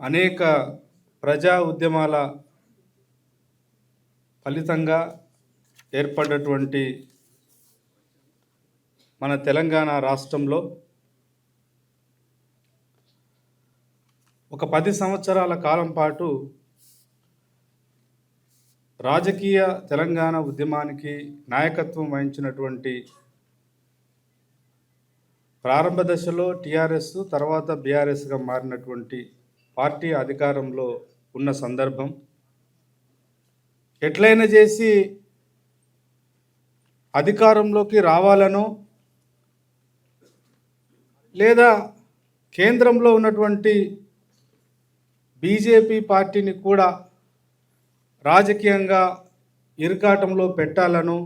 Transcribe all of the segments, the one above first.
అనేక ప్రజా ఉద్యమాల ఫలితంగా ఏర్పడినటువంటి మన తెలంగాణ రాష్ట్రంలో ఒక పది సంవత్సరాల కాలం పాటు రాజకీయ తెలంగాణ ఉద్యమానికి నాయకత్వం వహించినటువంటి ప్రారంభ దశలో టీఆర్ఎస్ తర్వాత బీఆర్ఎస్గా మారినటువంటి పార్టీ అధికారంలో ఉన్న సందర్భం ఎట్లయినా చేసి అధికారంలోకి రావాలనో లేదా కేంద్రంలో ఉన్నటువంటి బీజేపీ పార్టీని కూడా రాజకీయంగా ఇరుకాటంలో పెట్టాలను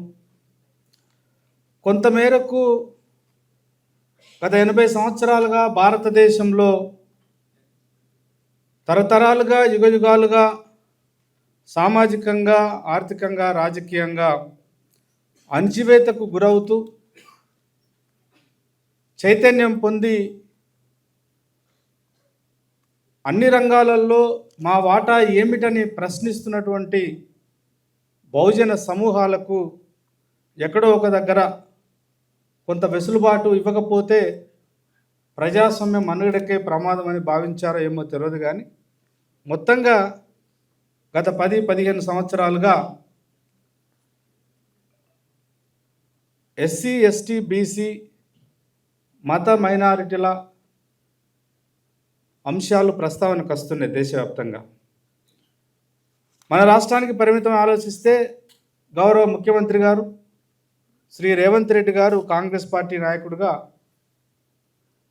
కొంతమేరకు గత ఎనభై సంవత్సరాలుగా భారతదేశంలో తరతరాలుగా యుగయుగాలుగా సామాజికంగా ఆర్థికంగా రాజకీయంగా అణచివేతకు గురవుతూ చైతన్యం పొంది అన్ని రంగాలలో మా వాటా ఏమిటని ప్రశ్నిస్తున్నటువంటి బహుజన సమూహాలకు ఎక్కడో ఒక దగ్గర కొంత వెసులుబాటు ఇవ్వకపోతే ప్రజాస్వామ్యం మనుగడకే ప్రమాదం అని భావించారో ఏమో తెలియదు కానీ మొత్తంగా గత పది పదిహేను సంవత్సరాలుగా ఎస్సీ ఎస్టీ బీసీ మత మైనారిటీల అంశాలు ప్రస్తావనకు వస్తున్నాయి దేశవ్యాప్తంగా. మన రాష్ట్రానికి పరిమితం ఆలోచిస్తే గౌరవ ముఖ్యమంత్రి గారు శ్రీ రేవంత్ రెడ్డి గారు కాంగ్రెస్ పార్టీ నాయకుడిగా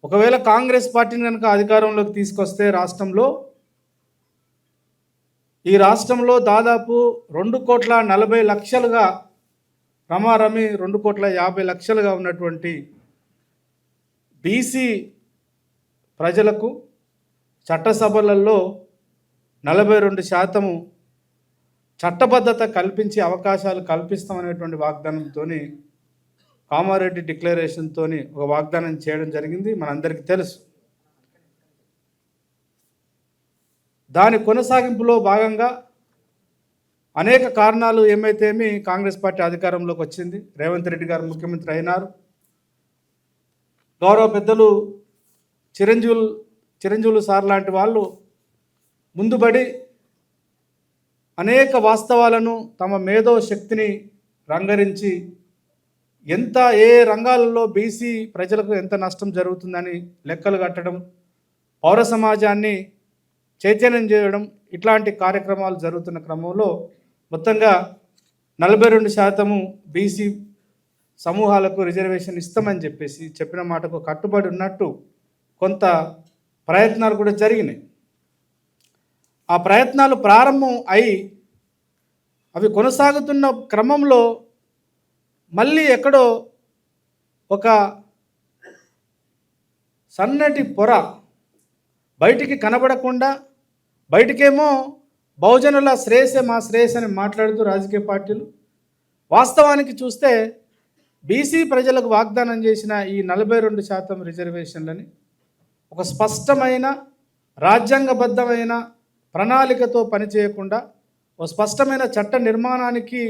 ఒకవేళ కాంగ్రెస్ పార్టీని కనుక అధికారంలోకి తీసుకొస్తే రాష్ట్రంలో ఈ రాష్ట్రంలో దాదాపు రెండు కోట్ల నలభై లక్షలుగా రమారమి రెండు కోట్ల యాభై లక్షలుగా ఉన్నటువంటి బీసీ ప్రజలకు చట్టసభలలో నలభై రెండు శాతము చట్టబద్ధత కల్పించి అవకాశాలు కల్పిస్తామనేటువంటి వాగ్దానంతో కామారెడ్డి డిక్లరేషన్తో ఒక వాగ్దానం చేయడం జరిగింది. మనందరికీ తెలుసు. దాని కొనసాగింపులో భాగంగా అనేక కారణాలు ఏమైతేమి కాంగ్రెస్ పార్టీ అధికారంలోకి వచ్చింది. రేవంత్ రెడ్డి గారు ముఖ్యమంత్రి అయినారు. గౌరవ పెద్దలు చిరంజీవులు చిరంజీవులు సార్ లాంటి వాళ్ళు ముందుబడి అనేక వాస్తవాలను తమ మేధో శక్తిని రంగరించి ఎంత ఏ రంగాలలో బీసీ ప్రజలకు ఎంత నష్టం జరుగుతుందని లెక్కలు కట్టడం పౌర సమాజాన్ని చైతన్యం చేయడం ఇట్లాంటి కార్యక్రమాలు జరుగుతున్న క్రమంలో మొత్తంగా నలభై రెండు శాతము బీసీ సమూహాలకు రిజర్వేషన్ ఇస్తామని చెప్పేసి చెప్పిన మాటకు కట్టుబడి ఉన్నట్టు కొంత ప్రయత్నాలు కూడా జరిగినాయి. ఆ ప్రయత్నాలు ప్రారంభం అయి అవి కొనసాగుతున్న క్రమంలో మళ్ళీ ఎక్కడో ఒక సన్నటి పొర బయటికి కనబడకుండా బయటికేమో బహుజనుల శ్రేయసే మా శ్రేయస్ అని మాట్లాడుతూ రాజకీయ పార్టీలు. వాస్తవానికి చూస్తే బీసీ ప్రజలకు వాగ్దానం చేసిన ఈ నలభై రెండు శాతం రిజర్వేషన్లని ఒక స్పష్టమైన రాజ్యాంగబద్ధమైన ప్రణాళికతో పనిచేయకుండా ఒక స్పష్టమైన చట్ట నిర్మాణానికి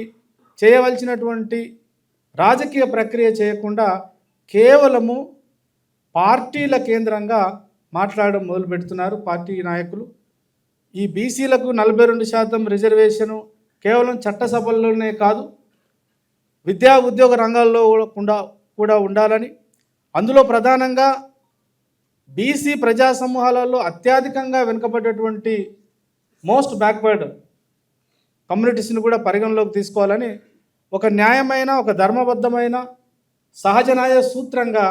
చేయవలసినటువంటి రాజకీయ ప్రక్రియ చేయకుండా కేవలము పార్టీల కేంద్రంగా మాట్లాడడం మొదలు పెడుతున్నారు పార్టీ నాయకులు. ఈ బీసీలకు నలభై రెండు శాతం రిజర్వేషను కేవలం చట్టసభల్లోనే కాదు విద్యా ఉద్యోగ రంగాల్లో కూడా కూడా ఉండాలని. అందులో ప్రధానంగా బీసీ ప్రజా సమూహాలలో అత్యధికంగా వెనుకబడ్డటువంటి మోస్ట్ బ్యాక్వర్డ్ కమ్యూనిటీస్ని కూడా పరిగణలోకి తీసుకోవాలని ఒక న్యాయమైన ఒక ధర్మబద్ధమైన సహజ న్యాయ సూత్రంగా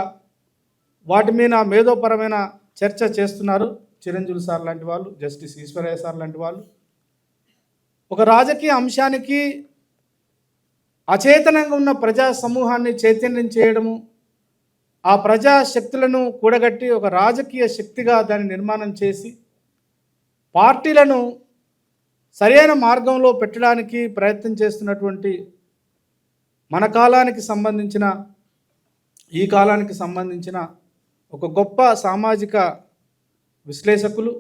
వాటి మీద మేధోపరమైన చర్చ చేస్తున్నారు చిరంజీవి సార్ లాంటి వాళ్ళు జస్టిస్ ఈశ్వరయ్య సార్ లాంటి వాళ్ళు. ఒక రాజకీయ అంశానికి అచేతనంగా ఉన్న ప్రజా సమూహాన్ని చైతన్యం చేయడము ఆ ప్రజా శక్తులను కూడగట్టి ఒక రాజకీయ శక్తిగా దాన్ని నిర్మాణం చేసి పార్టీలను సరైన మార్గంలో పెట్టడానికి ప్రయత్నం చేస్తున్నటువంటి మన కాలానికి సంబంధించిన ఈ కాలానికి సంబంధించిన ఒక గొప్ప సామాజిక విశ్లేషకులు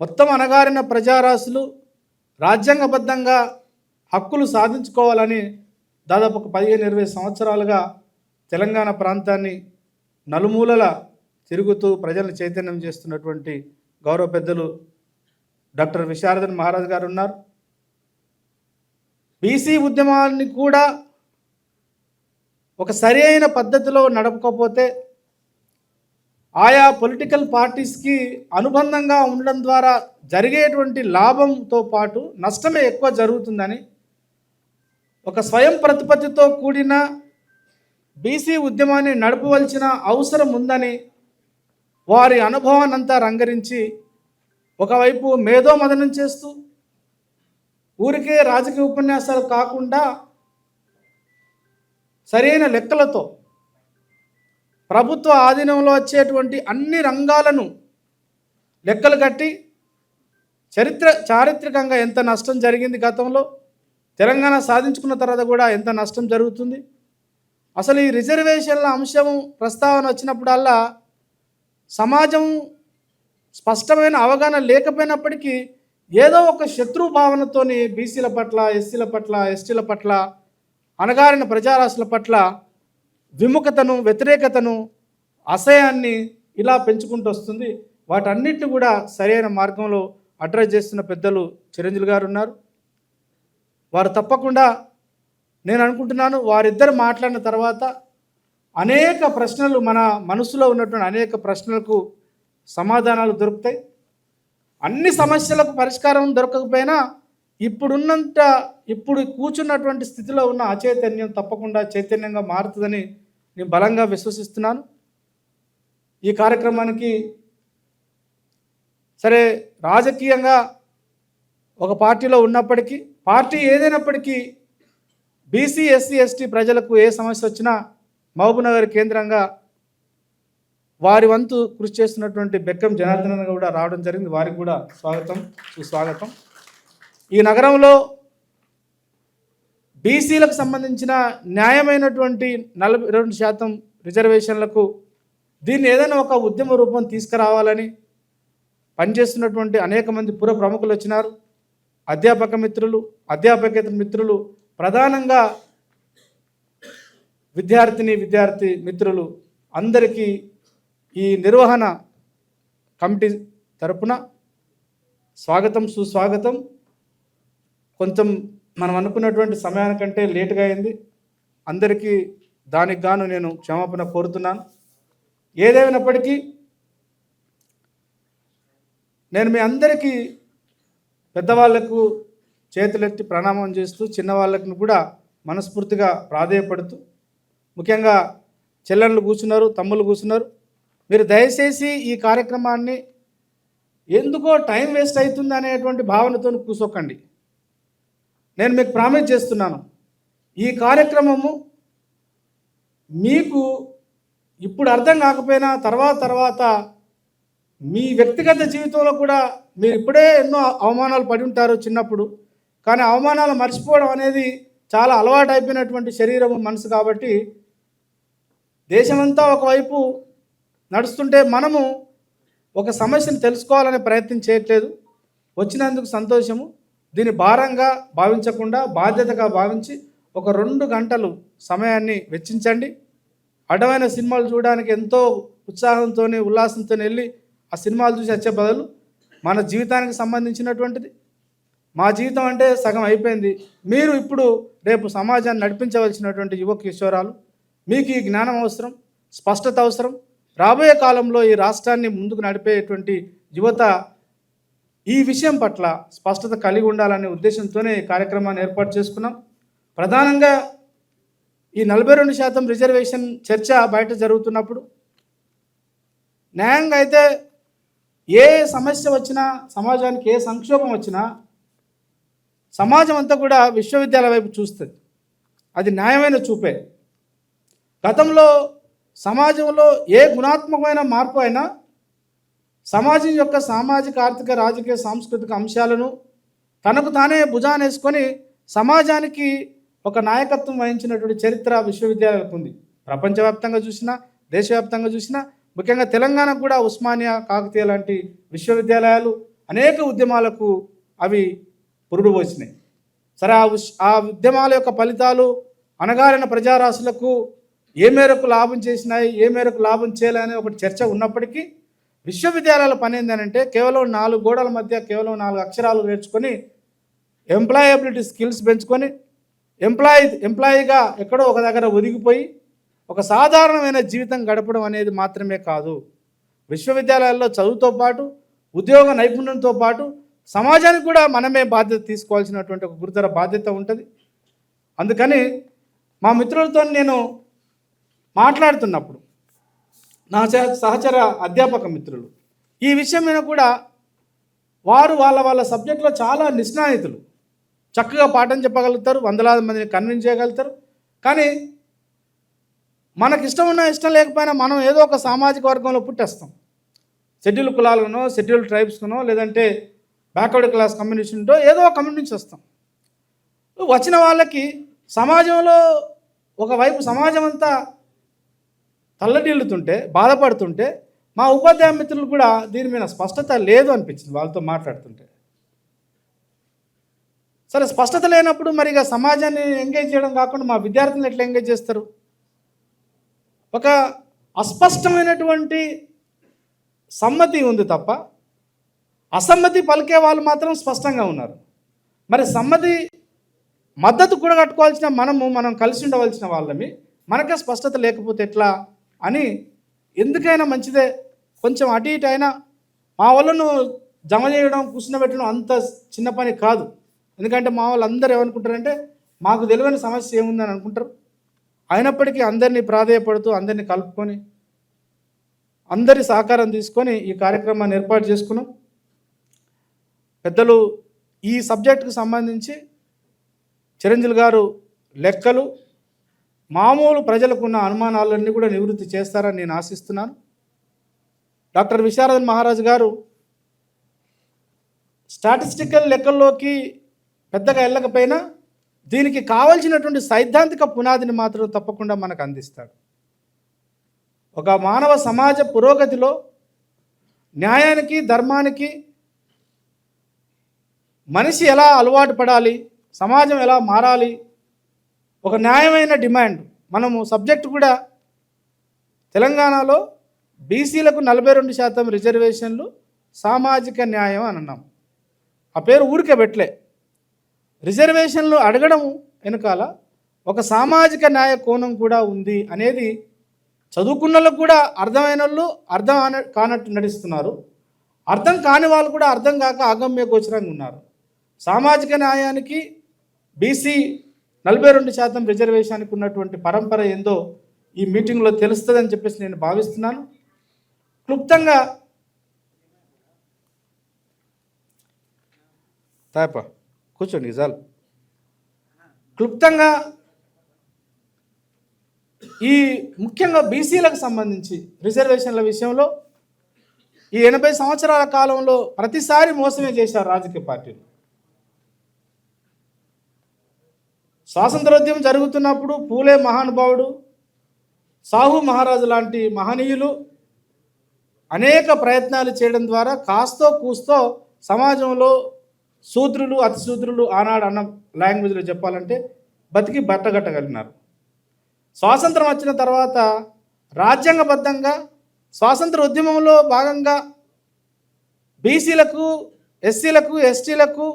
మొత్తం అణగారిన ప్రజారాశులు రాజ్యాంగబద్ధంగా హక్కులు సాధించుకోవాలని దాదాపు ఒక పదిహేను ఇరవై సంవత్సరాలుగా తెలంగాణ ప్రాంతాన్ని నలుమూలల తిరుగుతూ ప్రజలను చైతన్యం చేస్తున్నటువంటి గౌరవ పెద్దలు డాక్టర్ విశారదన్ మహారాజ్ గారు ఉన్నారు. బీసీ ఉద్యమాన్ని కూడా ఒక సరైన పద్ధతిలో నడపకపోతే ఆయా పొలిటికల్ పార్టీస్కి అనుబంధంగా ఉండడం ద్వారా జరిగేటువంటి లాభంతో పాటు నష్టమే ఎక్కువ జరుగుతుందని ఒక స్వయం ప్రతిపత్తితో కూడిన బీసీ ఉద్యమాన్ని నడపవలసిన అవసరం ఉందని వారి అనుభవాన్నంతా రంగరించి ఒకవైపు మేధోమదనం చేస్తూ ఊరికే రాజకీయ ఉపన్యాసాలు కాకుండా సరైన లెక్కలతో ప్రభుత్వ ఆధీనంలో వచ్చేటువంటి అన్ని రంగాలను లెక్కలు కట్టి చరిత్ర చారిత్రకంగా ఎంత నష్టం జరిగింది గతంలో తెలంగాణ సాధించుకున్న తర్వాత కూడా ఎంత నష్టం జరుగుతుంది. అసలు ఈ రిజర్వేషన్ల అంశం ప్రస్తావన వచ్చినప్పుడల్లా సమాజం స్పష్టమైన అవగాహన లేకపోయినప్పటికీ ఏదో ఒక శత్రు భావనతోని బీసీల పట్ల ఎస్సీల పట్ల ఎస్టీల పట్ల అణగారిన ప్రజారాశుల పట్ల విముఖతను వ్యతిరేకతను అసహ్యాన్ని ఇలా పెంచుకుంటూ వస్తుంది. వాటన్నిటిని కూడా సరైన మార్గంలో అడ్రస్ చేస్తున్న పెద్దలు చిరంజీవి గారు ఉన్నారు. వారు తప్పకుండా నేను అనుకుంటున్నాను వారిద్దరు మాట్లాడిన తర్వాత అనేక ప్రశ్నలు మన మనసులో ఉన్నటువంటి అనేక ప్రశ్నలకు సమాధానాలు దొరుకుతాయి. అన్ని సమస్యలకు పరిష్కారం దొరకకపోయినా ఇప్పుడున్నంత ఇప్పుడు కూర్చున్నటువంటి స్థితిలో ఉన్న అచైతన్యం తప్పకుండా చైతన్యంగా మారుతుందని నేను బలంగా విశ్వసిస్తున్నాను. ఈ కార్యక్రమానికి సరే రాజకీయంగా ఒక పార్టీలో ఉన్నప్పటికీ పార్టీ ఏదైనప్పటికీ బీసీ ఎస్సీ ఎస్టీ ప్రజలకు ఏ సమస్య వచ్చినా మహబూబ్నగర్ కేంద్రంగా వారి వంతు కృషి చేస్తున్నటువంటి బెక్కం జనార్దన్ కూడా రావడం జరిగింది. వారికి కూడా స్వాగతం సుస్వాగతం. ఈ నగరంలో బీసీలకు సంబంధించిన న్యాయమైనటువంటి నలభై రెండు శాతం రిజర్వేషన్లకు దీన్ని ఏదైనా ఒక ఉద్యమ రూపం తీసుకురావాలని పనిచేస్తున్నటువంటి అనేక మంది పుర ప్రముఖులు వచ్చినారు. అధ్యాపక మిత్రులు అధ్యాపకేతర మిత్రులు ప్రధానంగా విద్యార్థిని విద్యార్థి మిత్రులు అందరికీ ఈ నిర్వహణ కమిటీ తరపున స్వాగతం సుస్వాగతం. కొంచెం మనం అనుకున్నటువంటి సమయానికంటే లేటుగా అయింది. అందరికీ దానికి గాను నేను క్షమాపణ కోరుతున్నాను. ఏదేమైనప్పటికీ నేను మీ అందరికీ పెద్దవాళ్ళకు చేతులెత్తి ప్రణామం చేస్తూ చిన్నవాళ్ళకు కూడా మనస్ఫూర్తిగా ప్రాధేయపడుతూ ముఖ్యంగా చెల్లెళ్ళు కూర్చున్నారు తమ్ముళ్ళు కూర్చున్నారు. మీరు దయచేసి ఈ కార్యక్రమాన్ని ఎందుకో టైం వేస్ట్ అవుతుంది అనేటువంటి భావనతో కూసోకండి. నేను మీకు ప్రామిస్ చేస్తున్నాను. ఈ కార్యక్రమము మీకు ఇప్పుడు అర్థం కాకపోయినా తర్వాత తర్వాత మీ వ్యక్తిగత జీవితంలో కూడా మీరు ఇప్పుడే ఎన్నో అవమానాలు పడి ఉంటారు చిన్నప్పుడు. కానీ అవమానాలు మర్చిపోవడం అనేది చాలా అలవాటు అయిపోయినటువంటి శరీరం మనసు కాబట్టి దేశమంతా ఒకవైపు నడుస్తుంటే మనము ఒక సమస్యను తెలుసుకోవాలనే ప్రయత్నం చేయట్లేదు. వచ్చినందుకు సంతోషము. దీని భారంగా భావించకుండా బాధ్యతగా భావించి ఒక రెండు గంటలు సమయాన్ని వెచ్చించండి. అడ్డమైన సినిమాలు చూడడానికి ఎంతో ఉత్సాహంతో ఉల్లాసంతో వెళ్ళి ఆ సినిమాలు చూసి వచ్చే బదులు మన జీవితానికి సంబంధించినటువంటిది. మా జీవితం అంటే సగం అయిపోయింది. మీరు ఇప్పుడు రేపు సమాజాన్ని నడిపించవలసినటువంటి యువ కిషోరాలు మీకు ఈ జ్ఞానం అవసరం స్పష్టత అవసరం. రాబోయే కాలంలో ఈ రాష్ట్రాన్ని ముందుకు నడిపేటువంటి యువత ఈ విషయం పట్ల స్పష్టత కలిగి ఉండాలనే ఉద్దేశంతోనే ఈ కార్యక్రమాన్ని ఏర్పాటు చేసుకున్నాం. ప్రధానంగా ఈ నలభై రెండు శాతం రిజర్వేషన్ చర్చ బయట జరుగుతున్నప్పుడు న్యాయంగా అయితే ఏ సమస్య వచ్చినా సమాజానికి ఏ సంక్షోభం వచ్చినా సమాజం అంతా కూడా విశ్వవిద్యాలయ వైపు చూస్తుంది. అది న్యాయమైన చూపే. గతంలో సమాజంలో ఏ గుణాత్మకమైన మార్పు అయినా సమాజం యొక్క సామాజిక ఆర్థిక రాజకీయ సాంస్కృతిక అంశాలను తనకు తానే భుజానేసుకొని సమాజానికి ఒక నాయకత్వం వహించినటువంటి చరిత్ర విశ్వవిద్యాలయాలకు ఉంది. ప్రపంచవ్యాప్తంగా చూసినా దేశవ్యాప్తంగా చూసినా ముఖ్యంగా తెలంగాణకు కూడా ఉస్మానియా కాకతీయ లాంటి విశ్వవిద్యాలయాలు అనేక ఉద్యమాలకు అవి పురుడు పోసినాయి. సరే ఆ ఆ ఉద్యమాల యొక్క ఫలితాలు అణగారిన ప్రజారాశులకు ఏ మేరకు లాభం చేసినాయి ఏ మేరకు లాభం చేయాలనే ఒకటి చర్చ ఉన్నప్పటికీ విశ్వవిద్యాలయాల పని ఏంటంటే కేవలం నాలుగు గోడల మధ్య కేవలం నాలుగు అక్షరాలు నేర్చుకొని ఎంప్లాయబిలిటీ స్కిల్స్ పెంచుకొని ఎంప్లాయీ ఎంప్లాయీగా ఎక్కడో ఒక దగ్గర ఒదిగిపోయి ఒక సాధారణమైన జీవితం గడపడం అనేది మాత్రమే కాదు. విశ్వవిద్యాలయాల్లో చదువుతో పాటు ఉద్యోగ నైపుణ్యంతో పాటు సమాజానికి కూడా మనమే బాధ్యత తీసుకోవాల్సినటువంటి ఒక గురుతర బాధ్యత ఉంటుంది. అందుకని మా మిత్రులతో నేను మాట్లాడుతున్నప్పుడు నా సహ- సహచర అధ్యాపక మిత్రులు ఈ విషయం మీద కూడా వారు వాళ్ళ వాళ్ళ సబ్జెక్టులో చాలా నిష్ణాయితులు. చక్కగా పాఠం చెప్పగలుగుతారు వందలాది మందిని కన్విన్స్ చేయగలుగుతారు. కానీ మనకి ఇష్టం ఉన్నా ఇష్టం లేకపోయినా మనం ఏదో ఒక సామాజిక వర్గంలో పుట్టేస్తాం. షెడ్యూల్ కులాలనో షెడ్యూల్ ట్రైబ్స్కనో లేదంటే బ్యాక్వర్డ్ క్లాస్ కమ్యూనిటీ ఏదో ఒక కమ్యూనిటీ నుంచి వస్తాం. వచ్చిన వాళ్ళకి సమాజంలో ఒకవైపు సమాజం అంతా తల్లడిల్లుతుంటే బాధపడుతుంటే మా ఉపాధ్యాయ మిత్రులు కూడా దీని మీద స్పష్టత లేదు అనిపించింది వాళ్ళతో మాట్లాడుతుంటే. సరే స్పష్టత లేనప్పుడు మరి ఇక సమాజాన్ని ఎంగేజ్ చేయడం కాకుండా మా విద్యార్థులను ఎట్లా ఎంగేజ్ చేస్తారు? ఒక అస్పష్టమైనటువంటి సమ్మతి ఉంది తప్ప అసమ్మతి పలికే వాళ్ళు మాత్రం స్పష్టంగా ఉన్నారు. మరి సమ్మతి మద్దతు కూడా కట్టుకోవాల్సిన మనము మనం కలిసి ఉండవలసిన వాళ్ళమి మనకే స్పష్టత లేకపోతే ఎట్లా? అని ఎందుకైనా మంచిదే. కొంచెం అటు ఇటు అయినా మా వాళ్ళను జమ చేయడం కూర్చున్నబెట్టడం అంత చిన్న పని కాదు. ఎందుకంటే మా వాళ్ళందరూ ఏమనుకుంటారంటే మాకు తెలియని సమస్య ఏముందని అనుకుంటారు. అయినప్పటికీ అందరినీ ప్రాధేయపడుతూ అందరినీ కలుపుకొని అందరి సహకారం తీసుకొని ఈ కార్యక్రమాన్ని ఏర్పాటు చేసుకున్నాం. పెద్దలు ఈ సబ్జెక్టుకు సంబంధించి చిరంజీవి గారు లెక్కలు మామూలు ప్రజలకు ఉన్న అనుమానాలన్నీ కూడా నివృత్తి చేస్తారని నేను ఆశిస్తున్నాను. డాక్టర్ విశారదన్ మహారాజ్ గారు స్టాటిస్టికల్ లెక్కల్లోకి పెద్దగా వెళ్ళకపోయినా దీనికి కావలసినటువంటి సైద్ధాంతిక పునాదిని మాత్రం తప్పకుండా మనకు అందిస్తాడు. ఒక మానవ సమాజ పురోగతిలో న్యాయానికి ధర్మానికి మనిషి ఎలా అలవాటు పడాలి సమాజం ఎలా మారాలి ఒక న్యాయమైన డిమాండ్. మనము సబ్జెక్ట్ కూడా తెలంగాణలో బీసీలకు నలభై రెండు శాతం రిజర్వేషన్లు సామాజిక న్యాయం అని అన్నాం. ఆ పేరు ఊరికే పెట్టలే. రిజర్వేషన్లు అడగడం వెనకాల ఒక సామాజిక న్యాయ కోణం కూడా ఉంది అనేది చదువుకున్న కూడా అర్థమైన వాళ్ళు అర్థం కానట్టు నడుస్తున్నారు అర్థం కాని వాళ్ళు కూడా అర్థం కాక అగమ్య గోచరంగా ఉన్నారు. సామాజిక న్యాయానికి బీసీ నలభై రెండు శాతం రిజర్వేషన్కి ఉన్నటువంటి పరంపర ఏందో ఈ మీటింగ్లో తెలుస్తుందని చెప్పేసి నేను భావిస్తున్నాను. క్లుప్తంగా తాప కూర్చోండి చాలు క్లుప్తంగా ఈ ముఖ్యంగా బీసీలకు సంబంధించి రిజర్వేషన్ల విషయంలో ఈ ఎనభై సంవత్సరాల కాలంలో ప్రతిసారి మోసమే చేశారు రాజకీయ పార్టీలు. స్వాతంత్రోద్యమం జరుగుతున్నప్పుడు పూలే మహానుభావుడు సాహు మహారాజు లాంటి మహనీయులు అనేక ప్రయత్నాలు చేయడం ద్వారా కాస్తో కూస్తో సమాజంలో శూద్రులు అతిశూద్రులు ఆనాడు అన్న లాంగ్వేజ్లో చెప్పాలంటే బతికి బట్టగట్టగలిగినారు. స్వాతంత్రం వచ్చిన తర్వాత రాజ్యాంగబద్ధంగా స్వాతంత్ర ఉద్యమంలో భాగంగా బీసీలకు ఎస్సీలకు ఎస్టీలకు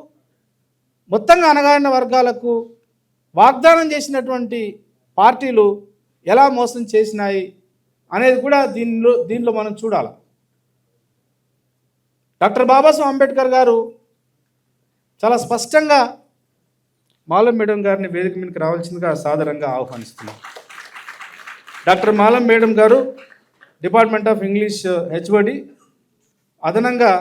మొత్తంగా అనగారిన వర్గాలకు వాగ్దానం చేసినటువంటి పార్టీలు ఎలా మోసం చేసినాయి అనేది కూడా దీనిలో దీనిలో మనం చూడాలి. డాక్టర్ బాబాసాహెబ్ అంబేద్కర్ గారు చాలా స్పష్టంగా మాలం మేడం గారిని వేదిక మీదకి రావాల్సిందిగా సాధారణంగా ఆహ్వానిస్తున్నాం. డాక్టర్ మాలం మేడం గారు డిపార్ట్మెంట్ ఆఫ్ ఇంగ్లీష్ హెచ్ఓడి అదనంగా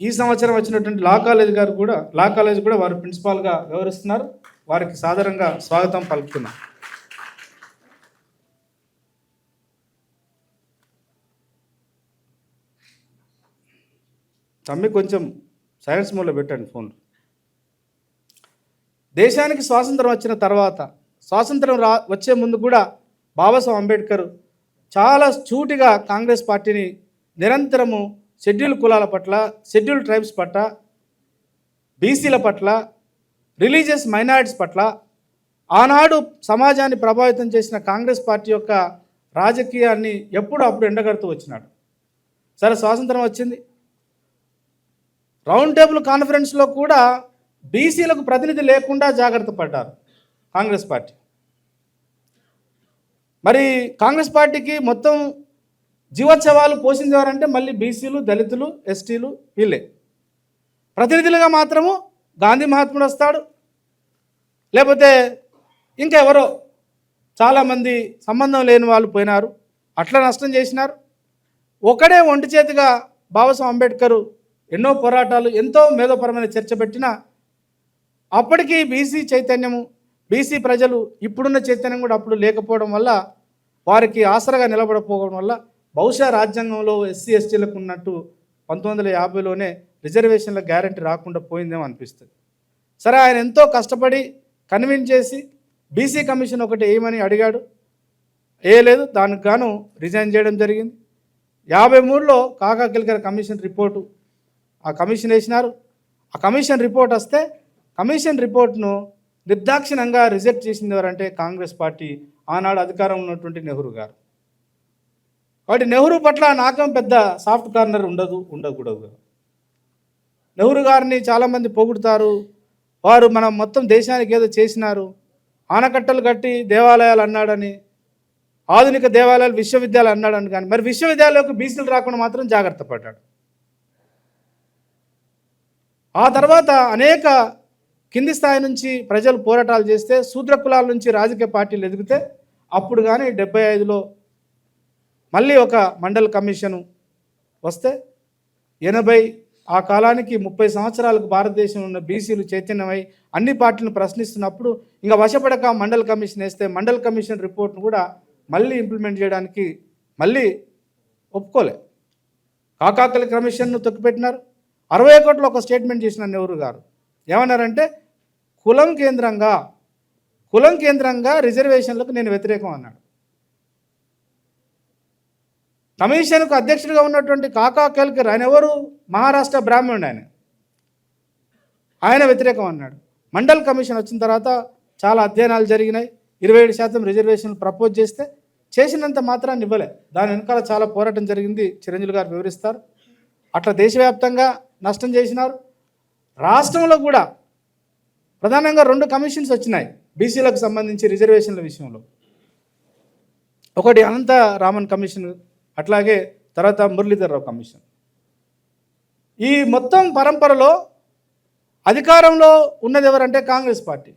ఈ సంవత్సరం వచ్చినటువంటి లా కాలేజ్ గారు కూడా లా కాలేజ్ కూడా వారు ప్రిన్సిపాల్గా వ్యవహరిస్తున్నారు. వారికి సాదరంగా స్వాగతం పలుకుతున్నాం. తమ్మి కొంచెం సైలెన్స్ మోడ్లో పెట్టండి ఫోన్ దేశానికి స్వాతంత్రం వచ్చిన తర్వాత స్వాతంత్రం రా వచ్చే ముందు కూడా బాబాసాహెబ్ అంబేద్కర్ చాలా చూటిగా కాంగ్రెస్ పార్టీని నిరంతరము షెడ్యూల్ కులాల పట్ల షెడ్యూల్ ట్రైబ్స్ పట్ల బీసీల పట్ల రిలీజియస్ మైనారిటీస్ పట్ల ఆనాడు సమాజాన్ని ప్రభావితం చేసిన కాంగ్రెస్ పార్టీ యొక్క రాజకీయాన్ని ఎప్పుడు అప్పుడు ఎండగడుతూ వచ్చినాడు. సరే స్వాతంత్రం వచ్చింది. రౌండ్ టేబుల్ కాన్ఫరెన్స్లో కూడా బీసీలకు ప్రతినిధి లేకుండా జాగ్రత్త పడ్డారు కాంగ్రెస్ పార్టీ. మరి కాంగ్రెస్ పార్టీకి మొత్తం జీవోత్సవాలు పోషించేవారంటే మళ్ళీ బీసీలు దళితులు ఎస్టీలు వీళ్ళే. ప్రతినిధులుగా మాత్రము గాంధీ మహాత్ముడు వస్తాడు. లేకపోతే ఇంకా ఎవరో చాలామంది సంబంధం లేని వాళ్ళు పోయినారు. అట్లా నష్టం చేసినారు. ఒకడే ఒంటి చేతిగా బాబాసాహెబ్ అంబేద్కర్ ఎన్నో పోరాటాలు ఎంతో మేధోపరమైన చర్చ పెట్టినా అప్పటికీ బీసీ చైతన్యము బీసీ ప్రజలు ఇప్పుడున్న చైతన్యం కూడా అప్పుడు లేకపోవడం వల్ల వారికి ఆసరగా నిలబడకపోవడం వల్ల బహుశా రాజ్యాంగంలో ఎస్సీ ఎస్టీలకు ఉన్నట్టు పంతొమ్మిది వందల యాభైలోనే రిజర్వేషన్ల గ్యారంటీ రాకుండా పోయిందేమో అనిపిస్తుంది. సరే ఆయన ఎంతో కష్టపడి కన్విన్స్ చేసి బీసీ కమిషన్ ఒకటి వేయమని అడిగాడు. వేయలేదు దానికి గాను రిజైన్ చేయడం జరిగింది. యాభై మూడులో కాకా కిల్కర్ కమిషన్ రిపోర్టు. ఆ కమిషన్ వేసినారు. ఆ కమిషన్ రిపోర్ట్ వస్తే కమిషన్ రిపోర్ట్ను నిర్దాక్షిణంగా రిజెక్ట్ చేసింది ఎవరంటే కాంగ్రెస్ పార్టీ ఆనాడు అధికారం ఉన్నటువంటి నెహ్రూ గారు. కాబట్టి నెహ్రూ పట్ల నాకం పెద్ద సాఫ్ట్ కార్నర్ ఉండదు ఉండకూడదు. నెహ్రూ గారిని చాలామంది పొగుడుతారు. వారు మనం మొత్తం దేశానికి ఏదో చేసినారు. ఆనకట్టలు కట్టి దేవాలయాలు అన్నాడని ఆధునిక దేవాలయాలు విశ్వవిద్యాలయాలు అన్నాడని కానీ మరి విశ్వవిద్యాలయాలకు బీసీలు రాకుండా మాత్రం జాగ్రత్త పడ్డాడు. ఆ తర్వాత అనేక కింది స్థాయి నుంచి ప్రజలు పోరాటాలు చేస్తే శూద్ర కులాల నుంచి రాజకీయ పార్టీలు ఎదిగితే అప్పుడు కానీ డెబ్బై ఐదులో మళ్ళీ ఒక మండల్ కమిషను వస్తే ఎనభై ఆ కాలానికి ముప్పై సంవత్సరాలకు భారతదేశంలో ఉన్న బీసీలు చైతన్యమై అన్ని పార్టీలను ప్రశ్నిస్తున్నప్పుడు ఇంకా వశపడక మండల్ కమిషన్ వేస్తే మండల్ కమిషన్ రిపోర్ట్ను కూడా మళ్ళీ ఇంప్లిమెంట్ చేయడానికి మళ్ళీ ఒప్పుకోలే. కాకాకలి కమిషన్ను తొక్కిపెట్టినారు. అరవై ఒకటిలో ఒక స్టేట్మెంట్ చేసిన నెహ్రూ గారు ఏమన్నారంటే కులం కేంద్రంగా కులం కేంద్రంగా రిజర్వేషన్లకు నేను వ్యతిరేకం అన్నాడు. కమిషన్కు అధ్యక్షుడిగా ఉన్నటువంటి కాకా కేల్కర్ ఆయన ఎవరు? మహారాష్ట్ర బ్రాహ్మణుడు ఆయన. ఆయన వ్యతిరేకం అన్నాడు. మండల్ కమిషన్ వచ్చిన తర్వాత చాలా అధ్యయనాలు జరిగినాయి. ఇరవై ఏడు శాతం రిజర్వేషన్లు ప్రపోజ్ చేస్తే చేసినంత మాత్రాన్ని ఇవ్వలే. దాని వెనకాల చాలా పోరాటం జరిగింది. చిరంజీవి గారు వివరిస్తారు. అట్లా దేశవ్యాప్తంగా నష్టం చేసినారు. రాష్ట్రంలో కూడా ప్రధానంగా రెండు కమిషన్స్ వచ్చినాయి బీసీలకు సంబంధించి రిజర్వేషన్ల విషయంలో. ఒకటి అనంత రామన్ కమిషన్ అట్లాగే తర్వాత మురళీధరరావు కమిషన్. ఈ మొత్తం పరంపరలో అధికారంలో ఉన్నది ఎవరంటే కాంగ్రెస్ పార్టీ.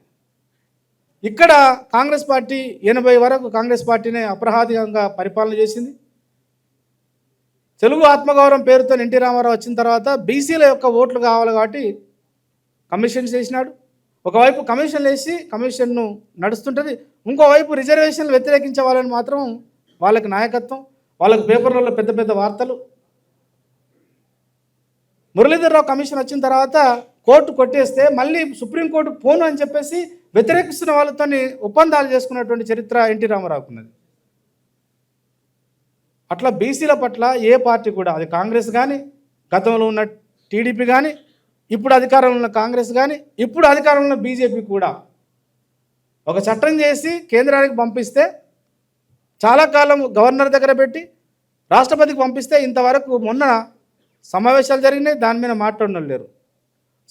ఇక్కడ కాంగ్రెస్ పార్టీ ఎనభై వరకు కాంగ్రెస్ పార్టీనే అప్రహాదికంగా పరిపాలన చేసింది. తెలుగు ఆత్మగౌరవం పేరుతో ఎన్టీ రామారావు వచ్చిన తర్వాత బీసీల యొక్క ఓట్లు కావాలి కాబట్టి కమిషన్స్ వేసినాడు ఒకవైపు కమిషన్లు వేసి కమిషన్ను నడుస్తుంటుంది. ఇంకోవైపు రిజర్వేషన్లు వ్యతిరేకించే వాళ్ళని మాత్రం వాళ్ళకి నాయకత్వం వాళ్ళకి పేపర్లలో పెద్ద పెద్ద వార్తలు. మురళీధర్రావు కమిషన్ వచ్చిన తర్వాత కోర్టు కొట్టేస్తే మళ్ళీ సుప్రీంకోర్టు పోను అని చెప్పేసి వ్యతిరేకిస్తున్న వాళ్ళతో ఒప్పందాలు చేసుకున్నటువంటి చరిత్ర ఎన్టీ రామారావుకున్నది అట్లా బీసీల పట్ల ఏ పార్టీ కూడా అది కాంగ్రెస్ కానీ గతంలో ఉన్న టీడీపీ కానీ ఇప్పుడు అధికారంలో ఉన్న కాంగ్రెస్ కానీ ఇప్పుడు అధికారంలో ఉన్న బీజేపీ కూడా ఒక చట్టం చేసి కేంద్రానికి పంపిస్తే చాలా కాలం గవర్నర్ దగ్గర పెట్టి రాష్ట్రపతికి పంపిస్తే ఇంతవరకు మొన్న సమావేశాలు జరిగినాయి దాని మీద మాట్లాడడం లేరు.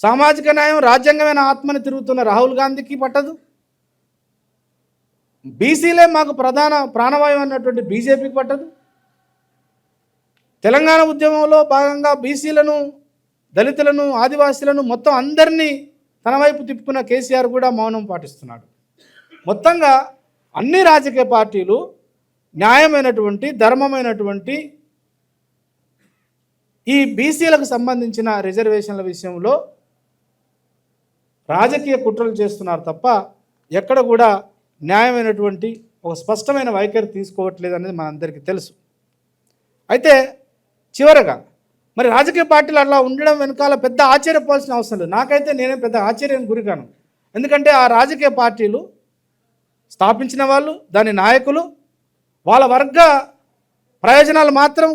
సామాజిక న్యాయం రాజ్యాంగమైన ఆత్మని తిరుగుతున్న రాహుల్ గాంధీకి పట్టదు. బీసీలే మాకు ప్రధాన ప్రాణవాయువు అన్నటువంటి బీజేపీకి పట్టదు. తెలంగాణ ఉద్యమంలో భాగంగా బీసీలను దళితులను ఆదివాసీలను మొత్తం అందరినీ తన వైపు తిప్పుకున్న కేసీఆర్ కూడా మౌనం పాటిస్తున్నాడు. మొత్తంగా అన్ని రాజకీయ పార్టీలు న్యాయమైనటువంటి ధర్మమైనటువంటి ఈ బీసీలకు సంబంధించిన రిజర్వేషన్ల విషయంలో రాజకీయ కుట్రలు చేస్తున్నారు తప్ప ఎక్కడ కూడా న్యాయమైనటువంటి ఒక స్పష్టమైన వైఖరి తీసుకోవట్లేదు అనేది మనందరికీ తెలుసు. అయితే చివరగా మరి రాజకీయ పార్టీలు అలా ఉండడం వెనకాల పెద్ద ఆశ్చర్యపోవాల్సిన అవసరం లేదు. నాకైతే నేనే పెద్ద ఆశ్చర్యం గురికాను. ఎందుకంటే ఆ రాజకీయ పార్టీలు స్థాపించిన వాళ్ళు దాని నాయకులు వాళ్ళ వర్గ ప్రయోజనాలు మాత్రం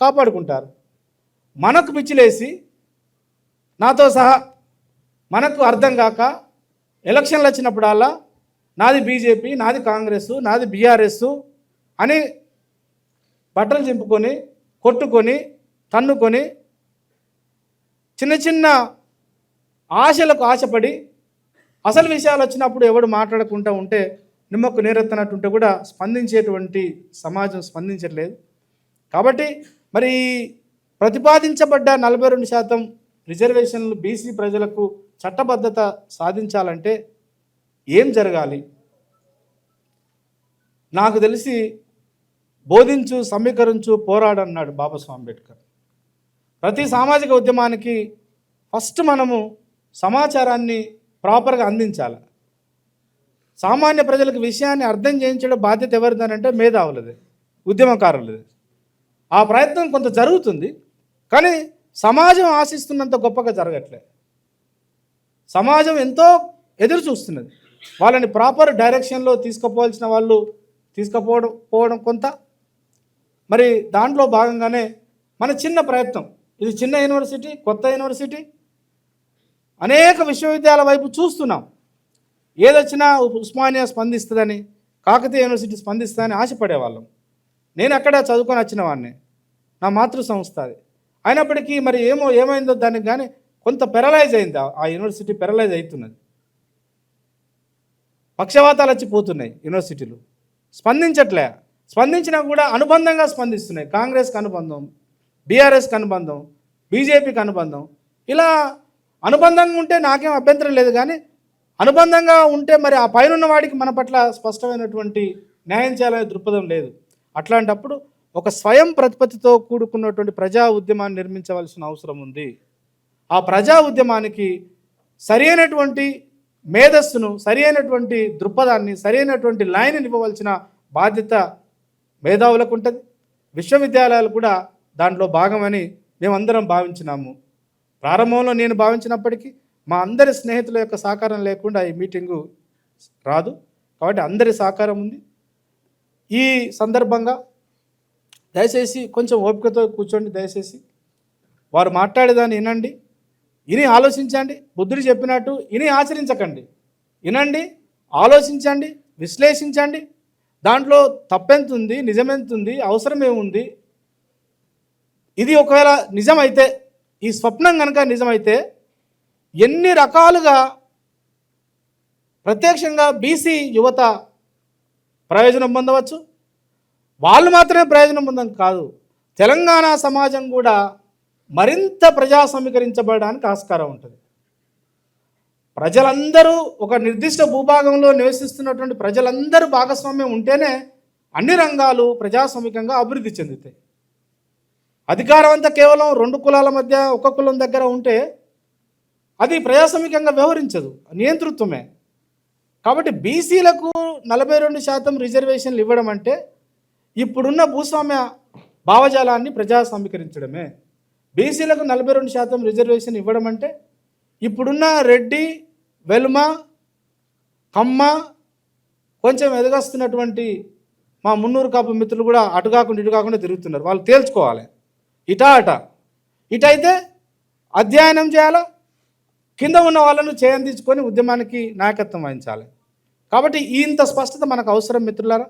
కాపాడుకుంటారు. మనకు పిచ్చిలేసి నాతో సహా మనకు అర్థం కాక ఎలక్షన్లు వచ్చినప్పుడల్లా నాది బీజేపీ నాది కాంగ్రెస్ నాది బీఆర్ఎస్ అని బట్టలు చింపుకొని కొట్టుకొని తన్నుకొని చిన్న చిన్న ఆశలకు ఆశపడి అసలు విషయాలు వచ్చినప్పుడు ఎవడు మాట్లాడకుండా ఉంటే నిమ్మకు నీరెత్తనట్టుంటే కూడా స్పందించేటువంటి సమాజం స్పందించట్లేదు. కాబట్టి మరి ప్రతిపాదించబడ్డ నలభై రెండు శాతం రిజర్వేషన్లు బీసీ ప్రజలకు చట్టబద్ధత సాధించాలంటే ఏం జరగాలి? నాకు తెలిసి బోధించు సమీకరించు పోరాడన్నాడు బాబాసాహెబ్ అంబేద్కర్. ప్రతి సామాజిక ఉద్యమానికి ఫస్ట్ మనము సమాచారాన్ని ప్రాపర్గా అందించాలి. సామాన్య ప్రజలకు విషయాన్ని అర్థం చేయించడం బాధ్యత ఎవరిదనంటే మేధావులది ఉద్యమకారులది. ఆ ప్రయత్నం కొంత జరుగుతుంది కానీ సమాజం ఆశిస్తున్నంత గొప్పగా జరగట్లే. సమాజం ఎంతో ఎదురు చూస్తున్నది. వాళ్ళని ప్రాపర్ డైరెక్షన్లో తీసుకుపోవాల్సిన వాళ్ళు తీసుకుపోవడం పోవడం కొంత. మరి దాంట్లో భాగంగానే మన చిన్న ప్రయత్నం ఇది చిన్న యూనివర్సిటీ కొత్త యూనివర్సిటీ అనేక విశ్వవిద్యాలయాల వైపు చూస్తున్నాం. ఏదొచ్చినా ఉస్మానియా స్పందిస్తుందని కాకతీయ యూనివర్సిటీ స్పందిస్తుందని ఆశపడేవాళ్ళం. నేను అక్కడ చదువుకొని వచ్చిన వాడిని నా మాతృ సంస్థ అది. అయినప్పటికీ మరి ఏమో ఏమైందో దానికి కానీ కొంత పెరలైజ్ అయింది. ఆ- యూనివర్సిటీ పెరలైజ్ అవుతున్నది. పక్షవాతాలు వచ్చి పోతున్నాయి యూనివర్సిటీలు. స్పందించట్లే. స్పందించినా కూడా అనుబంధంగా స్పందిస్తున్నాయి. కాంగ్రెస్కి అనుబంధం బీఆర్ఎస్కి అనుబంధం బీజేపీకి అనుబంధం. ఇలా అనుబంధంగా ఉంటే నాకేం అభ్యంతరం లేదు కానీ అనుబంధంగా ఉంటే మరి ఆ పైన ఉన్న వాడికి మన పట్ల స్పష్టమైనటువంటి న్యాయం చేయాలనే దృక్పథం లేదు. అట్లాంటప్పుడు ఒక స్వయం ప్రతిపత్తితో కూడుకున్నటువంటి ప్రజా ఉద్యమాన్ని నిర్మించవలసిన అవసరం ఉంది. ఆ ప్రజా ఉద్యమానికి సరి అయినటువంటి మేధస్సును సరి అయినటువంటి దృక్పథాన్ని సరి అయినటువంటి లైన్ ఇవ్వవలసిన బాధ్యత మేధావులకు ఉంటుంది. విశ్వవిద్యాలయాలు కూడా దాంట్లో భాగమని మేమందరం భావించినాము. ప్రారంభంలో నేను భావించినప్పటికీ మా అందరి స్నేహితుల యొక్క సహకారం లేకుండా ఈ మీటింగు రాదు. కాబట్టి అందరి సహకారం ఉంది. ఈ సందర్భంగా దయచేసి కొంచెం ఓపికతో కూర్చోండి దయచేసి. వారు మాట్లాడేదాన్ని వినండి. విని ఆలోచించండి. బుద్ధుడు చెప్పినట్టు విని ఆచరించకండి. వినండి ఆలోచించండి విశ్లేషించండి. దాంట్లో తప్పెంతుంది నిజమెంతుంది అవసరం ఏముంది? ఇది ఒకవేళ నిజమైతే ఈ స్వప్నం కనుక నిజమైతే ఎన్ని రకాలుగా ప్రత్యక్షంగా బీసీ యువత ప్రయోజనం పొందవచ్చు? వాళ్ళు మాత్రమే ప్రయోజనం పొందం కాదు. తెలంగాణ సమాజం కూడా మరింత ప్రజా సమీకరించబడడానికి ఆస్కారం ఉంటుంది. ప్రజలందరూ ఒక నిర్దిష్ట భూభాగంలో నివసిస్తున్నటువంటి ప్రజలందరూ భాగస్వామ్యం ఉంటేనే అన్ని రంగాలు ప్రజాస్వామికంగా అభివృద్ధి చెందుతాయి. అధికారం అంతా కేవలం రెండు కులాల మధ్య ఒక కులం దగ్గర ఉంటే అది ప్రజాస్వామికంగా వ్యవహరించదు నియంతృత్వమే. కాబట్టి బీసీలకు నలభై రెండు శాతం రిజర్వేషన్లు ఇవ్వడం అంటే ఇప్పుడున్న భూస్వామ్య భావజాలాన్ని ప్రజాస్వామీకరించడమే. బీసీలకు నలభై రెండు శాతం రిజర్వేషన్ ఇవ్వడం అంటే ఇప్పుడున్న రెడ్డి వెల్మ కమ్మ కొంచెం ఎదగస్తున్నటువంటి మా మున్నూరు కాపు మిత్రులు కూడా అటు కాకుండా ఇటు కాకుండా తిరుగుతున్నారు. వాళ్ళు తేల్చుకోవాలి. ఇటా అట. ఇటైతే అధ్యయనం చేయాలా? కింద ఉన్న వాళ్ళను చేయందించుకొని ఉద్యమానికి నాయకత్వం వహించాలి. కాబట్టి ఇంత స్పష్టత మనకు అవసరం మిత్రులారా?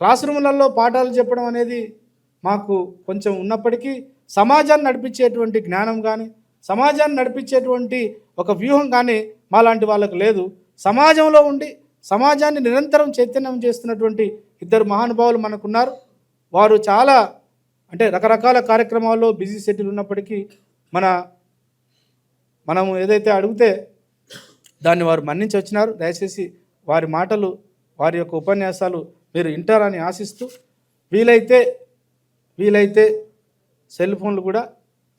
క్లాస్ రూములలో పాఠాలు చెప్పడం అనేది మాకు కొంచెం ఉన్నప్పటికీ సమాజాన్ని నడిపించేటువంటి జ్ఞానం కానీ సమాజాన్ని నడిపించేటువంటి ఒక వ్యూహం కానీ మాలాంటి వాళ్ళకు లేదు. సమాజంలో ఉండి సమాజాన్ని నిరంతరం చైతన్యం చేస్తున్నటువంటి ఇద్దరు మహానుభావులు మనకున్నారు. వారు చాలా అంటే రకరకాల కార్యక్రమాల్లో బిజీ షెడ్యూల్ ఉన్నప్పటికీ మన మనము ఏదైతే అడిగితే దాన్ని వారు మన్నించి వచ్చినారు దయచేసి వారి మాటలు వారి యొక్క ఉపన్యాసాలు మీరు వింటారని ఆశిస్తూ వీలైతే వీలైతే సెల్ ఫోన్లు కూడా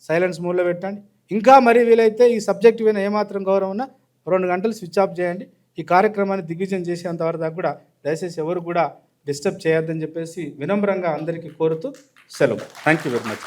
సైలెన్స్ మూడ్లో పెట్టండి. ఇంకా మరీ వీలైతే ఈ సబ్జెక్ట్ పైన ఏమాత్రం గౌరవం ఉన్నా రెండు గంటలు స్విచ్ ఆఫ్ చేయండి. ఈ కార్యక్రమాన్ని దిగ్విజయం చేసేంత వరకు దాకా కూడా దయచేసి ఎవరు కూడా డిస్టర్బ్ చేయొద్దని చెప్పేసి వినమ్రంగా అందరికీ కోరుతూ సెలవు. Thank you very much